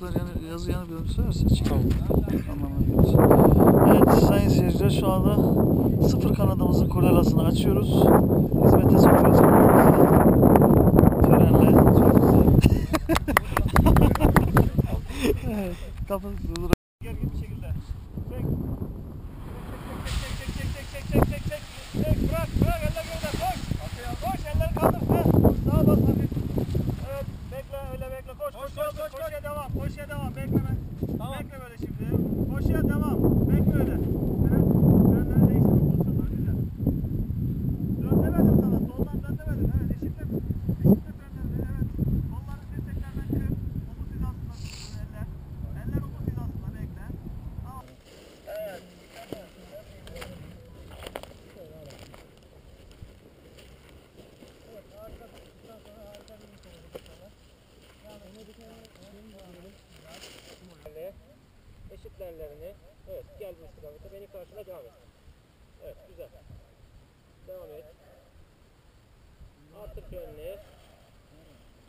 ışıklar yani yazı yanıp yanıp sönerse çık. Tamam. Evet sayın seyirciler şu anda sıfır kanadımızın kulelasını açıyoruz. Hizmete sokuyoruz. Törenle. Çok güzel. evet. Kapı Eşitle ellerini. Evet gel bu istikamete. Beni karşına devam et. Evet güzel. Devam et. Artır frenini.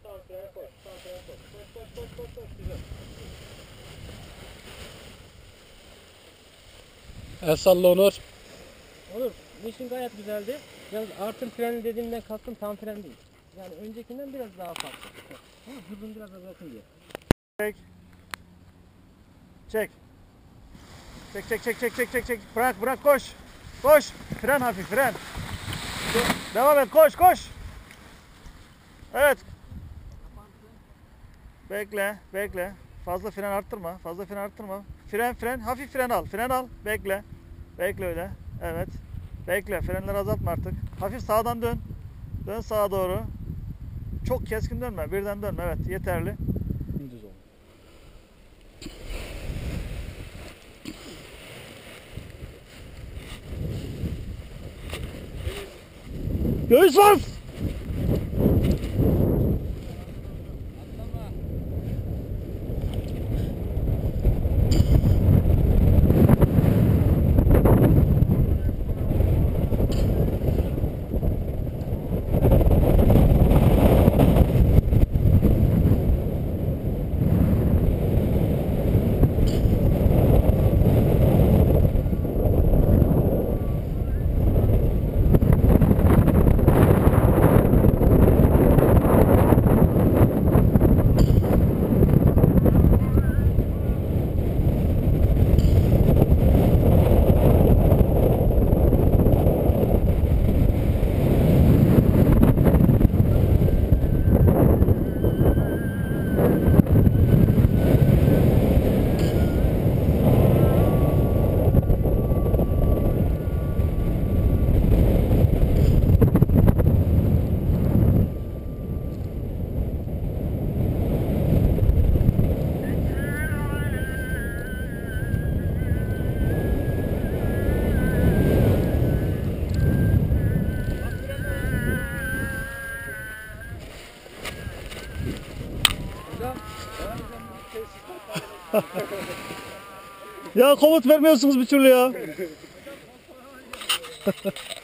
Tam fren koş. Tam fren koş. Koş koş koş koş koş. Güzel. El salla Onur. Onur, işin gayet güzeldi. Yalnız artır freni dediğimden kastım tam fren değil. Yani öncekinden biraz daha farklı. Ama hızını biraz azaltın diye. Çek. Çek. Çek çek çek çek çek çek çek. Bırak bırak koş. Koş. Fren hafif fren. Devam et koş koş. Evet. Bekle bekle. Fazla fren arttırma. Fazla fren arttırma. Fren fren hafif fren al. Fren al. Bekle. Bekle öyle. Evet. Bekle. Frenleri azaltma artık. Hafif sağdan dön. Dön sağa doğru. Çok keskin dönme. Birden dönme. Evet yeterli. Josef! Ya komut vermiyorsunuz bir türlü ya.